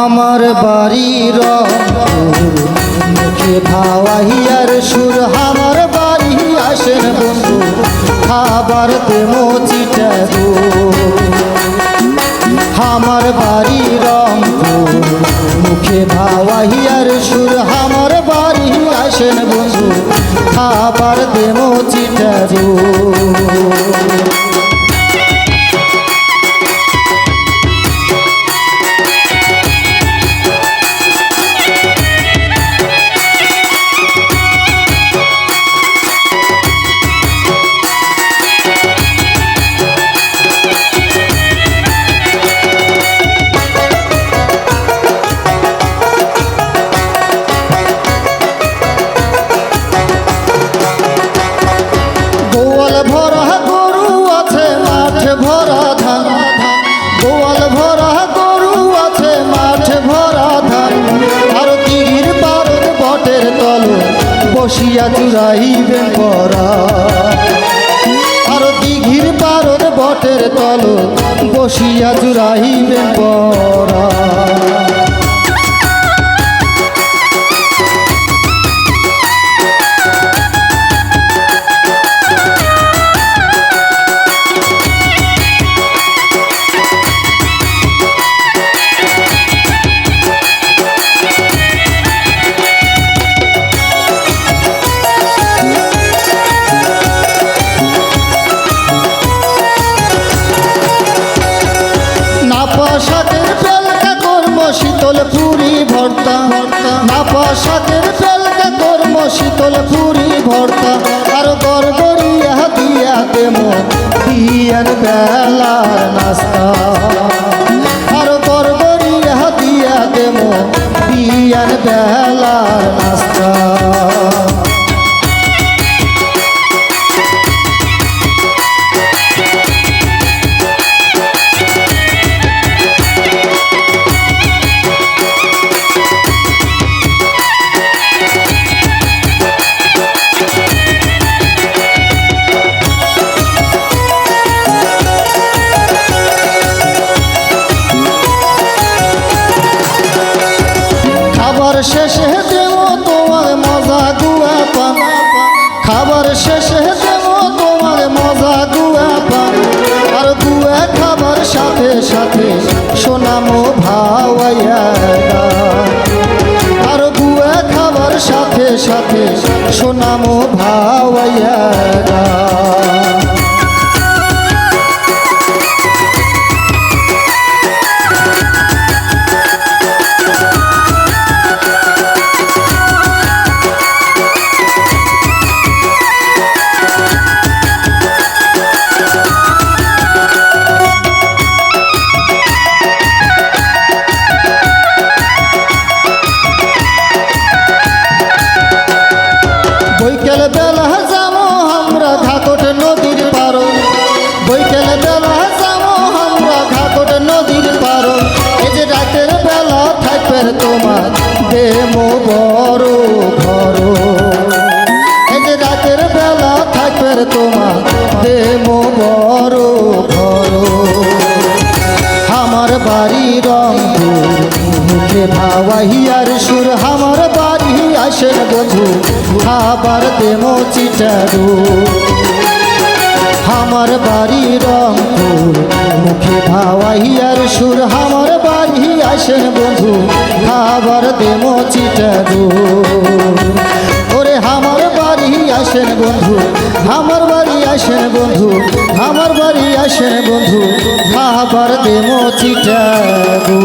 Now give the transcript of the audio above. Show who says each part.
Speaker 1: আমার বাড়ির মুখে ভাওয়াহিয়ার সুর। আমার বাড়ি আসেন বন্ধু, খাবার দেমো চিটা গো আমার বাড়ি রংপুর, মুখে ভাওয়াহিয়ার সুর। আমার বাড়ি আসেন বন্ধু, খাবার দেমো চিটা ভরা গরু আছে, মাঠে ভরা ধান। আর দিঘির পারদ বটের তল বসিয়া চুরাইবেন পরা আর দিঘির পারদ বটের তল বসিয়া চুরাইবেন পরা দিয়ান বেলার নাস্তা। আর গড়গড়িয়া দিয়া দেব দিয়ান বেলার নাস্তা। খাবার শেষে দেব তোমার মজা গুয়া পান। খাবার শেষে দেব তোমার মজা গুয়া পান। আর গুয়া খাবার সাথে সাথে সোনামো ভাওয়াইয়া। আর গুয়া খাবার সাথে সাথে সোনামো ভাওয়াইয়া বৈকাল বেলা যাব আমরা ঘাটট নদীর পারো বৈকাল বেলা যাব আমরা ঘাটট নদীর পারো এই যে রাতের বেলা থাকবে তোমার দেমো বড় ঘর। এই যে রাতের বেলা থাকবে তোমার দেমো বড় ঘর। আমার বাড়ি রংপুর মুখে ভাওয়াহিয়ার সুর, আমার বাড়ি আসেন বন্ধু খাবার দেমো চিটারু। আমার বাড়ি রংপুর মুখে ভাওয়াহিয়ার সুর। আমার বাড়ি আসেন বন্ধু খাবার দেমো চিটারু। ওরে আমার বাড়ি আসেন বন্ধু, আমার বাড়ি আসেন বন্ধু, আমার বাড়ি আসেন বন্ধু খাবার দেমো চিটাগো